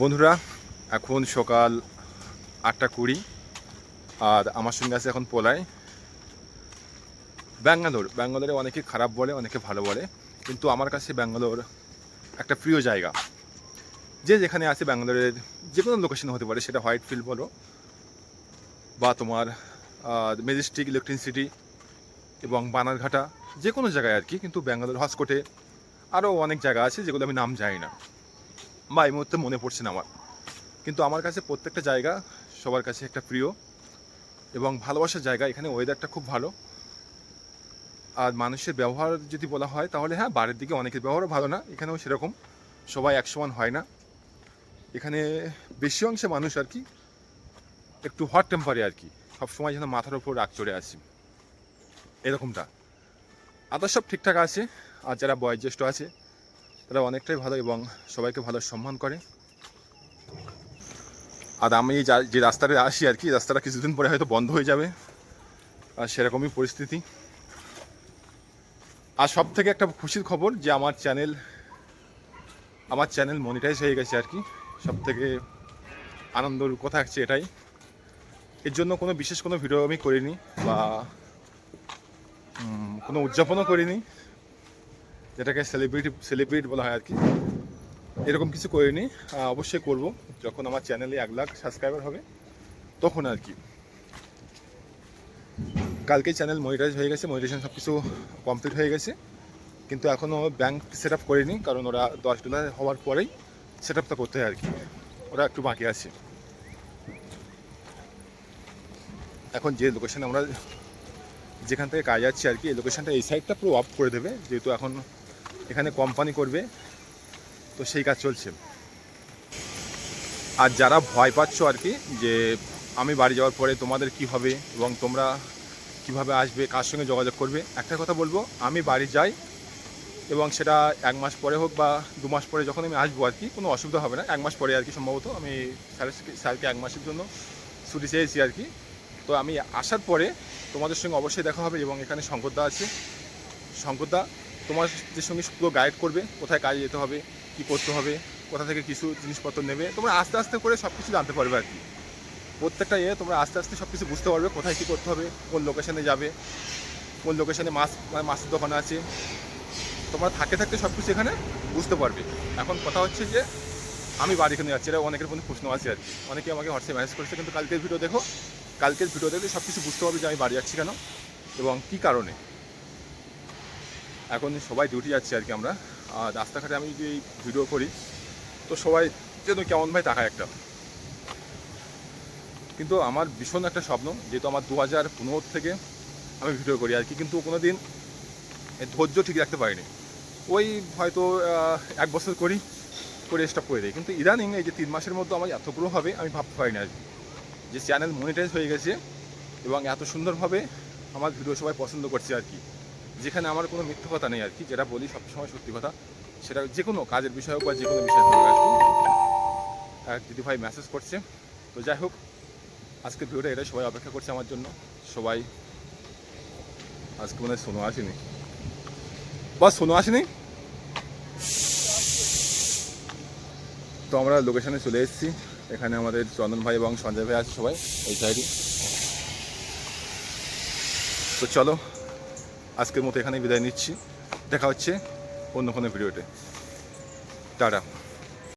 বন্ধুরা, এখন সকাল আটটা কুড়ি, আর আমার সঙ্গে আছে এখন পোলায়। ব্যাঙ্গালোর, ব্যাঙ্গালোরে অনেকে খারাপ বলে, অনেকে ভালো বলে, কিন্তু আমার কাছে ব্যাঙ্গালোর একটা প্রিয় জায়গা। যে যেখানে আছে ব্যাঙ্গালোরের যে কোনো লোকেশন হতে পারে, সেটা হোয়াইট ফিল্ড বলো, বা তোমার মেজেস্টিক ইলেকট্রিক সিটি এবং বানারঘাটা, যে কোনো জায়গায় আর কি, কিন্তু ব্যাঙ্গালোর হসকোটে আরও অনেক জায়গা আছে যেগুলো আমি নাম জানি না। বা এই মুহূর্তে মনে পড়ছে না আমার। কিন্তু আমার কাছে প্রত্যেকটা জায়গা সবার কাছে একটা প্রিয় এবং ভালোবাসার জায়গা। এখানে ওয়েদারটা খুব ভালো। আর মানুষের ব্যবহার যদি বলা হয়, তাহলে হ্যাঁ বাড়ির দিকে অনেকের ব্যবহারও ভালো না। এখানেও সেরকম। সবাই এক সমান হয় না। এখানে বেশি অংশে মানুষ আর কি, একটু হট টেম্পারে আর কি। সবসময় যেন মাথার উপর রাগ চড়ে আসি। এরকমটা। আদার সব ঠিকঠাক আছে। আর যারা বয়োজ্যেষ্ঠ আছে তারা অনেকটাই ভালো এবং সবাইকে ভালো সম্মান করে। আর আমি যা- রাস্তাটা আসি আর কি রাস্তাটা কিছুদিন পরে হয়তো বন্ধ হয়ে যাবে। আর সেরকমই পরিস্থিতি। আর সব থেকে একটা খুশির খবর যে আমার চ্যানেল আমার চ্যানেল মনিটাইজ হয়ে গেছে আর কি। সব থেকে আনন্দর কথা হচ্ছে এটাই। এর জন্য কোনো বিশেষ কোনো ভিডিও আমি করিনি বা কোনো উদযাপনও করিনি। যেটাকে সেলিব্রিটি সেলিব্রিটি বলা হয় আর কি। এরকম কিছু করিনি। অবশ্যই করব। যখন আমার চ্যানেলে এক লাখ সাবস্ক্রাইবার হবে, তখন আর কি। কালকে চ্যানেল মনিটাইজ হয়ে গেছে মনিটাইজেশন সব কিছু কমপ্লিট হয়ে গেছে। কিন্তু এখনও ব্যাংক সেট আপ করিনি, কারণ ওরা দশ ডলার হওয়ার পরেই সেট আপটা করতে হয় আর কি। ওরা একটু বাকি আছে। এখন যে লোকেশনে আমরা যেখান থেকে কাজ যাচ্ছি আর কি, এই লোকেশানটা এই সাইডটা পুরো অফ করে দেবে, যেহেতু এখন এখানে কোম্পানি করবে। তো সেই কাজ চলছে। আর যারা ভয় পাচ্ছ আর কি, যে আমি বাড়ি যাওয়ার পরে তোমাদের কি হবে এবং তোমরা কীভাবে আসবে, কার সঙ্গে যোগাযোগ করবে, একটা কথা বলব, আমি বাড়ি যাই এবং সেটা এক মাস পরে হোক বা দু মাস পরে যখন আমি আসব আর কি, কোনো অসুবিধা হবে না। এক মাস পরে আর কি সম্ভবত আমি স্যারের স্যারকে এক মাসের জন্য ছুটি চেয়েছি আর কি। তো আমি আসার পরে তোমাদের সঙ্গে অবশ্যই দেখা হবে এবং এখানে শঙ্করদা আছে। শঙ্করদা তোমাদের সঙ্গে পুরো গাইড করবে, কোথায় কাজে যেতে হবে, কি করতে হবে, কোথা থেকে কিছু জিনিসপত্র নেবে, তোমরা আস্তে আস্তে করে সব কিছু জানতে পারবে আর কি। প্রত্যেকটা ইয়ে তোমরা আস্তে আস্তে সব কিছু বুঝতে পারবে, কোথায় কী করতে হবে, কোন লোকেশানে যাবে, কোন লোকেশানে মাছ মানে মাছের দোকান আছে। তোমরা থাকতে থাকতে সব কিছু এখানে বুঝতে পারবে। এখন কথা হচ্ছে যে, আমি বাড়ি এখানে যাচ্ছি এটা অনেকের মধ্যে প্রশ্ন আছে আর কি। অনেকে আমাকে হোয়াটসঅ্যাপ ম্যাসেজ করেছে, কিন্তু কালকের ভিডিও দেখো, কালকের ভিডিও দেখলে সব কিছু বুঝতে পারবে যে আমি বাড়ি যাচ্ছি কেন এবং কী কারণে? এখন সবাই ডিউটি যাচ্ছি আর কি আমরা। আর রাস্তাঘাটে আমি যদি ভিডিও করি, তো সবাই যেন কেমন ভাই তাকায় একটা। কিন্তু আমার ভীষণ একটা স্বপ্ন, যেহেতু আমার দু হাজার পনেরো থেকে আমি ভিডিও করি আর কি, কিন্তু কোনো দিন ধৈর্য ঠিক রাখতে পারিনি। ওই হয়তো এক বছর করি, করে স্টপ করে দিই কিন্তু ইদানিং এই যে তিন মাসের মধ্যে আমার এতগুলো হবে, আমি ভাবতে পারিনি আর কি। যে চ্যানেল মনিটাইজ হয়ে গেছে এবং এত সুন্দরভাবে আমার ভিডিও সবাই পছন্দ করছে আর কি। যেখানে আমার কোনো মিথ্য কথা নেই আর কি, যেটা বলি সবসময় সত্যি কথা, সেটা যে কোনো কাজের বিষয় হোক বা যে কোনো বিষয় হোক আর কি। দিদি ভাই মেসেজ করছে, তো যাই হোক আজকে ভিডিওটা এটা সবাই অপেক্ষা করছে আমার জন্য। সবাই, আজকে মনে হয় সোনো আসেনি। বাস, সোনো আসেনি? তো আমরা লোকেশনে চলে এসেছি। এখানে আমাদের চন্দন ভাই এবং সঞ্জয় ভাই আছে সবাই, এই সাইডে তো চলো আজকের মতো এখানে বিদায় নিচ্ছি। দেখা হচ্ছে অন্য কোনো ভিডিওতে। টাটা।